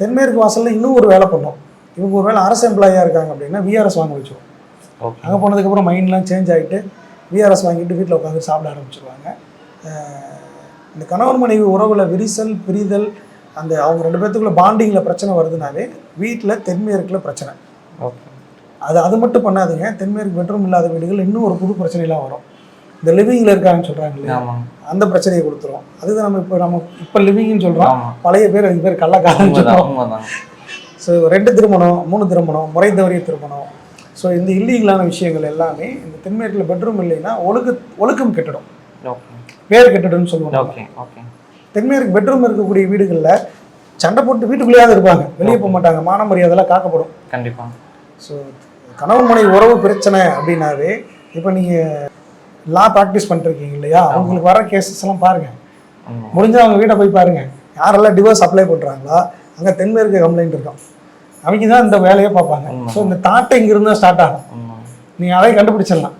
தென்மேற்கு வாசலில் இன்னும் ஒரு வேலை பண்ணோம். இவங்க ஒரு வேளை அரசு எம்ப்ளாயாக இருக்காங்க அப்படின்னா விஆர்எஸ் வாங்க வச்சிருவோம். ஓகே அங்கே போனதுக்கப்புறம் மைண்ட்லாம் சேஞ்ச் ஆகிட்டு விஆர்எஸ் வாங்கிட்டு வீட்டில் உட்காந்து சாப்பிட ஆரம்பிச்சிருவாங்க. இந்த கணவன் மனைவி உறவில் விரிசல் பிரிதல் அந்த அவங்க ரெண்டு பேர்த்துக்குள்ள பாண்டிங்கில் பிரச்சனை வருதுனாவே வீட்டில் தென்மேற்கில் பிரச்சனை. ஓகே அது அது மட்டும் பண்ணாதுங்க. தென்மேற்கு பெட்ரூம் இல்லாத வீடுகள் இன்னும் ஒரு புது பிரச்சனைலாம் வரும். இந்த லிவிங்கில் இருக்காங்கன்னு சொல்கிறாங்க இல்லையா? அந்த பிரச்சனையை கொடுத்துரும். அதுதான் நம்ம இப்போ நம்ம இப்போ லிவிங்னு சொல்கிறோம் பழைய பேர் அதுக்கு பேர் கள்ளக்காரன்னு சொல்கிறோம் ஸோ ரெண்டு திருமணம் மூணு திருமணம் முறை தவறிய திருமணம். ஸோ இந்த இல்லீகலான விஷயங்கள் எல்லாமே இந்த தென்மேற்கில் பெட்ரூம் இல்லைன்னா ஒழுக்கு ஒழுக்கம் கெட்டுடும். பேர் கெட்டுடும்னு சொல்லுவாங்க. ஓகே ஓகே தென்மேற்கு பெட்ரூம் இருக்கக்கூடிய வீடுகளில் சண்டை போட்டு வீட்டுக்குள்ளேயாவது இருப்பாங்க. வெளியே போக மாட்டாங்க. மான மரியாதைலாம் காக்கப்படும். கண்டிப்பாக ஸோ கணவன் மனைவி உறவு பிரச்சனை அப்படின்னாவே இப்போ நீங்கள் லா ப்ராக்டிஸ் பண்ணிருக்கீங்க இல்லையா? அவங்களுக்கு வர கேசஸ் எல்லாம் பாருங்கள் ஆமாம் முடிஞ்சா அவங்க வீட்டை போய் பாருங்க. யாரெல்லாம் டிவோர்ஸ் அப்ளை பண்ணுறாங்களோ அங்கே தென்மேற்கு கம்ப்ளைண்ட் இருக்கும். அவங்க தான் இந்த வேலையை பார்ப்பாங்க. ஸோ இந்த தாட்டை இங்கிருந்து தான் ஸ்டார்ட் ஆகும் நீங்கள் அதை கண்டுபிடிச்சிடலாம்.